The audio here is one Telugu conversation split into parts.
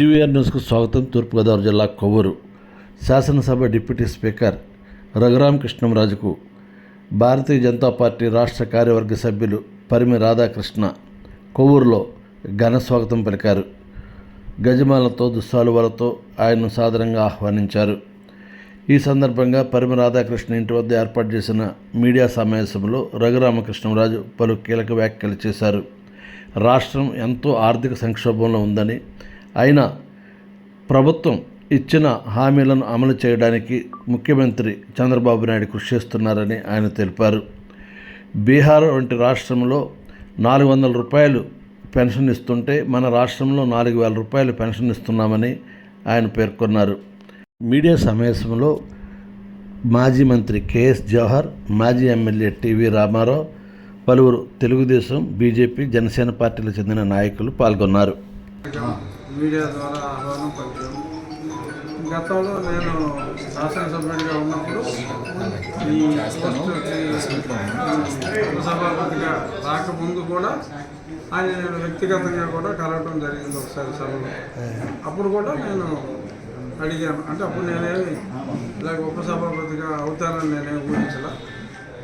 జీవీఆర్ న్యూస్కు స్వాగతం. తూర్పుగోదావరి జిల్లా కొవ్వూరు. శాసనసభ డిప్యూటీ స్పీకర్ రఘురామకృష్ణంరాజుకు భారతీయ జనతా పార్టీ రాష్ట్ర కార్యవర్గ సభ్యులు పరిమి రాధాకృష్ణ కొవ్వూరులో ఘన స్వాగతం పలికారు. గజమాలతో దుస్సాలువలతో ఆయన్ను సాదరంగా ఆహ్వానించారు. ఈ సందర్భంగా పరిమి రాధాకృష్ణ ఇంటి వద్ద ఏర్పాటు చేసిన మీడియా సమావేశంలో రఘురామకృష్ణంరాజు పలు కీలక వ్యాఖ్యలు చేశారు. రాష్ట్రం ఎంతో ఆర్థిక సంక్షోభంలో ఉందని అయినా ప్రభుత్వం ఇచ్చిన హామీలను అమలు చేయడానికి ముఖ్యమంత్రి చంద్రబాబు నాయుడు కృషి చేస్తున్నారని ఆయన తెలిపారు. బీహార్ వంటి రాష్ట్రంలో నాలుగు వందల రూపాయలు పెన్షన్ ఇస్తుంటే మన రాష్ట్రంలో నాలుగు వేల రూపాయలు పెన్షన్ ఇస్తున్నామని ఆయన పేర్కొన్నారు. మీడియా సమావేశంలో మాజీ మంత్రి కేఎస్ జవహర్ మాజీ ఎమ్మెల్యే టీవీ రామారావు పలువురు తెలుగుదేశం బీజేపీ జనసేన పార్టీలకు చెందిన నాయకులు పాల్గొన్నారు. మీడియా ద్వారా ఆహ్వానం పలికాము గతంలో నేను శాసనసభ్యుడిగా ఉన్నప్పుడు ఈ సభాపతిగా రాకముందు కూడా ఆయన నేను వ్యక్తిగతంగా కూడా కలవటం జరిగింది ఒకసారి సభలో. అప్పుడు కూడా నేను అడిగాను. అంటే అప్పుడు నేనేమి ఇలాగ ఉపసభాపతిగా అవుతానని నేనేం ఊహించలే.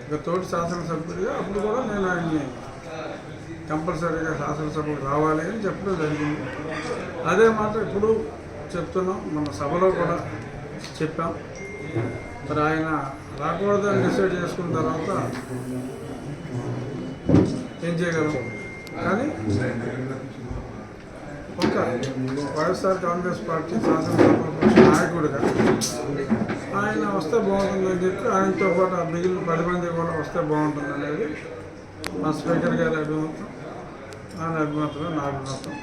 ఇక తోటి శాసనసభ్యుడిగా అప్పుడు కూడా నేను ఆయన్ని కంపల్సరీగా శాసనసభకు రావాలి అని చెప్పడం జరిగింది. అదే మాట ఇప్పుడు చెప్తున్నాం మన సభలో కూడా చెప్పాం. మరి ఆయన రాకూడదని డిసైడ్ చేసుకున్న తర్వాత ఏం చేయగలం? కానీ ఒక వైఎస్ఆర్ కాంగ్రెస్ పార్టీ శాసనసభ నాయకుడిగా ఆయన వస్తే బాగుంటుందని చెప్పి ఆయనతో పాటు ఆ మిగిలిన పది మంది కూడా వస్తే బాగుంటుంది అనేది మా స్పీకర్ గారి అభిమతం ఆయన అభిమతమే నా అభిమతం.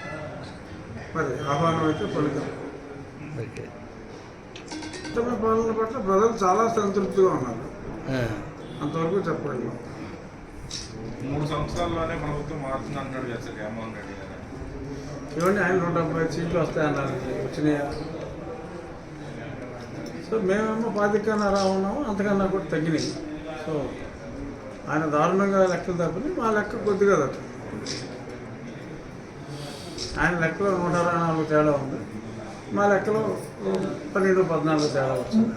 మరి ఆహ్వానం అయితే పలికాం ఉత్తమ పాలన పట్ల ప్రజలు చాలా సంతృప్తిగా ఉన్నారు. అంతవరకు చెప్పగలం మూడు సంవత్సరాల్లోనే ప్రభుత్వం మారుతుంది అంటున్నాడు కదా సార్ జగన్మోహన్ రెడ్డి గారు. ఇవన్నీ ఆయన నూట డెబ్బై సీట్లు వస్తాయన్నారు. వచ్చినాయా? సో మేమేమో పాతికన్నా రా ఉన్నాము అంతకన్నా కూడా తగ్గినాయి. సో ఆయన దారుణంగా లెక్కలు తప్పింది మా లెక్క కొద్దిగా తప్పింది ఆయన లెక్కలో నూట అరవై నాలుగు తేడా ఉంది. మా లెక్కలో పన్నెండు పద్నాలుగు తేడా వచ్చింది.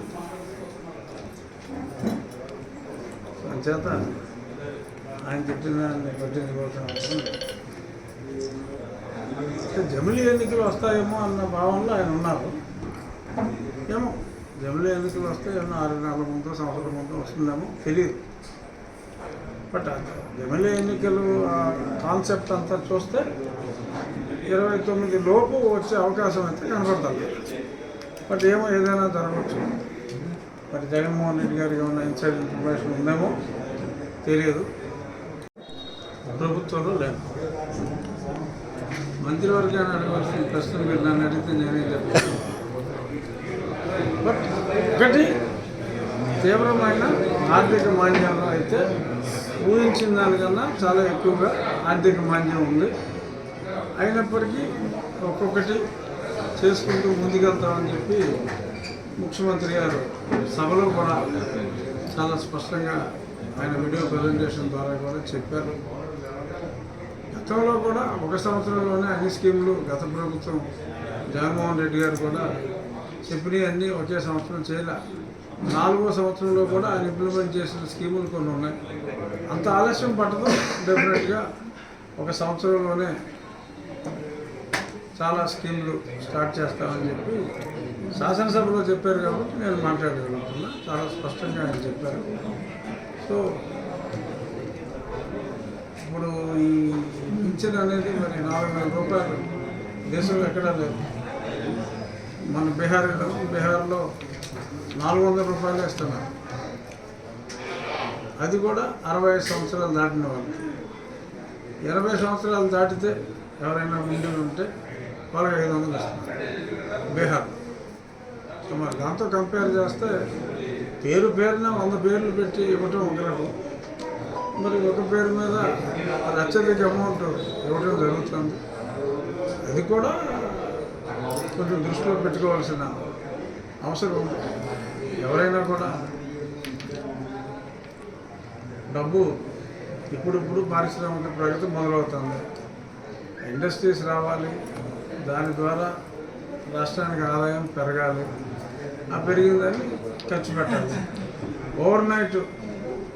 అందుచేత ఆయన చెప్పిన దాన్ని పట్టించుకోవాల్సిన అవసరం ఎన్నికలు వస్తాయేమో అన్న భావంలో ఆయన ఉన్నారు. ఏమో జమిలి ఎన్నికలు వస్తే ఏమన్నా ఆరు నెలల ముందు సంవత్సరం ముందు వస్తుందేమో తెలియదు. బట్ ఎమ్మెల్యే ఎన్నికలు కాన్సెప్ట్ అంతా చూస్తే ఇరవై తొమ్మిది లోపు వచ్చే అవకాశం అయితే కనపడుతుంది బట్ ఏమో ఏదైనా జరగవచ్చు. మరి జగన్మోహన్ రెడ్డి గారికి ఏమైనా ఇన్సైడ్ ఇన్ఫర్మేషన్ ఉందేమో తెలియదు. ప్రభుత్వంలో లేదు. మంత్రివర్గాన్ని అడగవలసిన ప్రశ్న మీరు నన్ను అడిగితే నేనేం చెప్తాను. బట్ ఒకటి తీవ్రమైన ఆర్థిక మాన్యాలు అయితే ఊహించిన దానికన్నా చాలా ఎక్కువగా ఆర్థిక మాంద్యం ఉంది. అయినప్పటికీ ఒక్కొక్కటి చేసుకుంటూ ముందుకెళ్తామని చెప్పి ముఖ్యమంత్రి గారు సభలో కూడా చాలా స్పష్టంగా ఆయన వీడియో ప్రజెంటేషన్ ద్వారా కూడా చెప్పారు. గతంలో కూడా ఒక సంవత్సరంలోనే అన్ని స్కీములు గత ప్రభుత్వం జగన్మోహన్ రెడ్డి గారు కూడా చెప్పినవన్నీ ఒకే సంవత్సరం చేయలే. నాలుగో సంవత్సరంలో కూడా ఆయన ఇంప్లిమెంట్ చేసిన స్కీములు కొన్ని ఉన్నాయి. అంత ఆలస్యం పట్టదు డెఫినెట్గా ఒక సంవత్సరంలోనే చాలా స్కీములు స్టార్ట్ చేస్తామని చెప్పి శాసనసభలో చెప్పారు కాబట్టి నేను మాట్లాడగలుగుతున్నా. చాలా స్పష్టంగా ఆయన చెప్పారు. సో ఇప్పుడు ఈ పింఛన్ అనేది మరి నాలుగు వేల రూపాయలు దేశంలో ఎక్కడా లేదు. మన బీహార్లో బీహార్లో నాలుగు వందల రూపాయలు ఇస్తున్నారు అది కూడా అరవై ఐదు సంవత్సరాలు దాటిన వాళ్ళకి ఇరవై సంవత్సరాలు దాటితే ఎవరైనా ముందు ఉంటే వాళ్ళకి ఐదు వందలు ఇస్తున్నారు. బీహార్. సో మరి దాంతో కంపేర్ చేస్తే పేరు పేరున వంద పేర్లు పెట్టి ఇవ్వటం ఒక మరి ఒక పేరు మీద అత్యధిక అమౌంట్ ఇవ్వడం జరుగుతుంది. అది కూడా కొంచెం దృష్టిలో పెట్టుకోవాల్సిన అవసరం. ఉంది ఎవరైనా కూడా డబ్బు ఇప్పుడిప్పుడు పారిశ్రామిక ప్రగతి మొదలవుతుంది. ఇండస్ట్రీస్ రావాలి. దాని ద్వారా రాష్ట్రానికి ఆదాయం పెరగాలి. ఆ పెరిగిందని ఖర్చు పెట్టాలి. ఓవర్ నైట్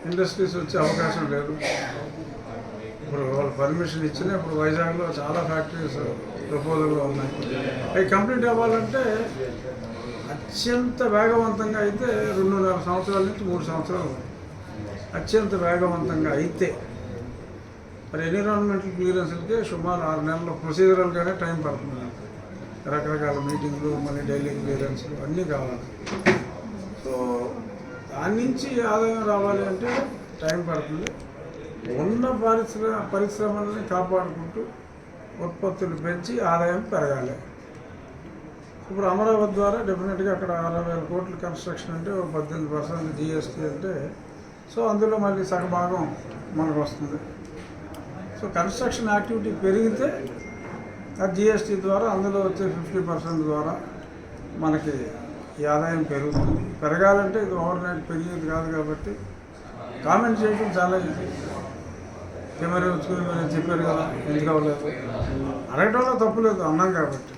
ఇండస్ట్రీస్ వచ్చే అవకాశం లేదు. ఇప్పుడు వాళ్ళు పర్మిషన్ ఇచ్చినా ఇప్పుడు వైజాగ్లో చాలా ఫ్యాక్టరీస్ ప్రపోజల్లో ఉన్నాయి. అవి కంప్లీట్ అవ్వాలంటే అత్యంత వేగవంతంగా అయితే రెండున్నర సంవత్సరాల నుంచి మూడు సంవత్సరాలు అత్యంత వేగవంతంగా అయితే. మరి ఎన్విరాన్మెంటల్ క్లియరెన్స్కి సుమారు ఆరు నెలల ప్రొసీజరల్గానే టైం పడుతుంది. రకరకాల మీటింగ్లు మళ్ళీ డైలీ క్లియరెన్స్లు అన్నీ కావాలి. సో దాని నుంచి ఆదాయం రావాలి అంటే టైం పడుతుంది. ఉన్న పరిశ్రమ పరిశ్రమల్ని కాపాడుకుంటూ ఉత్పత్తులు పెంచి ఆదాయం పెరగాలి. ఇప్పుడు అమరావతి ద్వారా డెఫినెట్గా అక్కడ అరవై వేల కోట్ల కన్స్ట్రక్షన్ అంటే ఒక పద్దెనిమిది పర్సెంట్ జిఎస్టీ అంటే సో అందులో మళ్ళీ సగభాగం మనకు వస్తుంది. సో కన్స్ట్రక్షన్ యాక్టివిటీ పెరిగితే ఆ జిఎస్టీ ద్వారా అందులో వచ్చే ఫిఫ్టీ పర్సెంట్ ద్వారా మనకి ఈ ఆదాయం పెరుగుతుంది. పెరగాలంటే ఇది ఓవర్ నైట్ పెరిగేది కాదు కాబట్టి కామెంట్ చేయడం చాలా ఈజీ. కెమెరా వచ్చుకుని చెప్పారు కదా ఎందుకు అవ్వలేదు? అడగటంలో తప్పు లేదు అన్నాం కాబట్టి.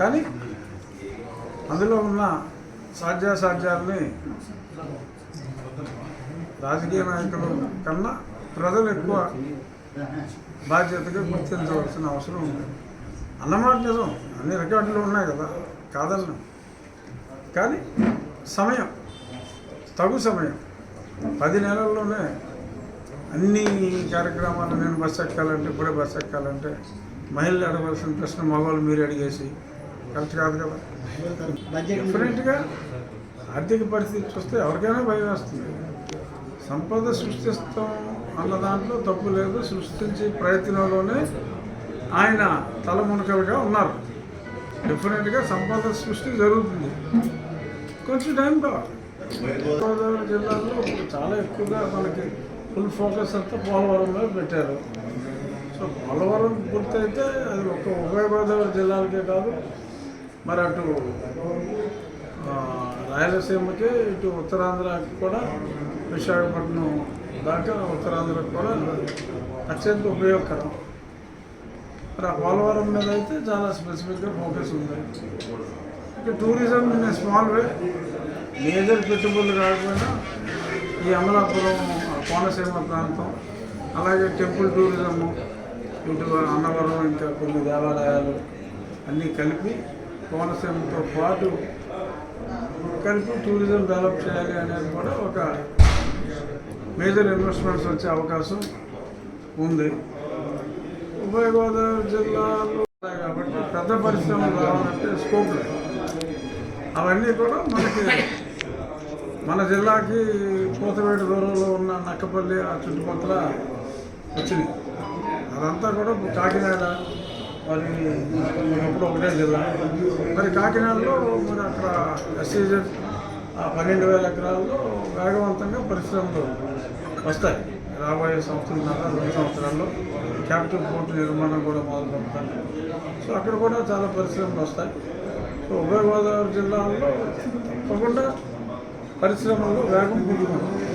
కానీ అందులో ఉన్న సాధ్యాసాధ్యాలని రాజకీయ నాయకులు కన్నా ప్రజలు ఎక్కువ బాధ్యతగా గుర్తించవలసిన అవసరం ఉంది. అన్నమాట నిజం. అన్ని రికార్డులు ఉన్నాయి కదా కాదన్న కానీ సమయం తగు సమయం. పది నెలల్లోనే అన్ని కార్యక్రమాలు నేను బస్సు ఎక్కాలంటే ఇప్పుడే బస్సు ఎక్కాలంటే మహిళలు అడగవలసిన ప్రశ్న మగవాళ్ళు మీరు అడిగేసి కరెక్ట్ కాదు కదా. డెఫినెట్గా ఆర్థిక పరిస్థితి చూస్తే ఎవరికైనా భయం వేస్తుంది. సంపద సృష్టిస్తాం అన్న దాంట్లో తప్పు లేదు. సృష్టించే ప్రయత్నంలోనే ఆయన తలమునకలుగా ఉన్నారు. డెఫినెట్గా సంపద సృష్టి జరుగుతుంది. కొంచెం టైం కావాలి. గోదావరి జిల్లాలో చాలా ఎక్కువగా మనకి ఫుల్ ఫోకస్ అంతా పోలవరం మీద పెట్టారు. సో పోలవరం పూర్తయితే అది ఒక ఉభయ గోదావరి జిల్లాలకే కాదు మరి అటు రాయలసీమకే రాయలసీమకి ఇటు ఉత్తరాంధ్రకి కూడా విశాఖపట్నం దాకా ఉత్తరాంధ్రకు కూడా అత్యంత ఉపయోగకరం. మరి ఆ పోలవరం మీద అయితే చాలా స్పెసిఫిక్గా ఫోకస్ ఉంది. ఇక tourism in small way major పెట్టుబడులు కాకపోయినా ఈ అమలాపురం కోనసీమ ప్రాంతం అలాగే టెంపుల్ టూరిజము ఇటు అన్నవరం ఇంకా కొన్ని దేవాలయాలు అన్నీ కలిపి కోనసీమతో పాటు కలిపి టూరిజం డెవలప్ చేయాలి అనేది కూడా ఒక మేజర్ ఇన్వెస్ట్మెంట్స్ వచ్చే అవకాశం ఉంది. ఉభయ గోదావరి జిల్లాలో ఉన్నాయి కాబట్టి పెద్ద పరిశ్రమలు రావాలంటే స్కోప్ లేదు. అవన్నీ కూడా మనకి మన జిల్లాకి పూతవేటి దూరంలో ఉన్న నక్కపల్లి ఆ చుట్టుపక్కల వచ్చినాయి. అదంతా కూడా కాకినాడ మరి ఎప్పుడు ఒకటే జిల్లా మరి కాకినాడలో మరి అక్కడ ఎస్సీజెడ్ పన్నెండు వేల ఎకరాల్లో వేగవంతంగా పరిశ్రమలు వస్తాయి. రాబోయే సంవత్సరాల రెండు సంవత్సరాల్లో క్యాపిటల్ పోర్టు నిర్మాణం కూడా మొదలు పెడతాను సో అక్కడ కూడా చాలా పరిశ్రమలు వస్తాయి. సో ఉభయ గోదావరి జిల్లాల్లో తప్పకుండా పరిశ్రమల్లో వేగం పుంజుకుంటుంది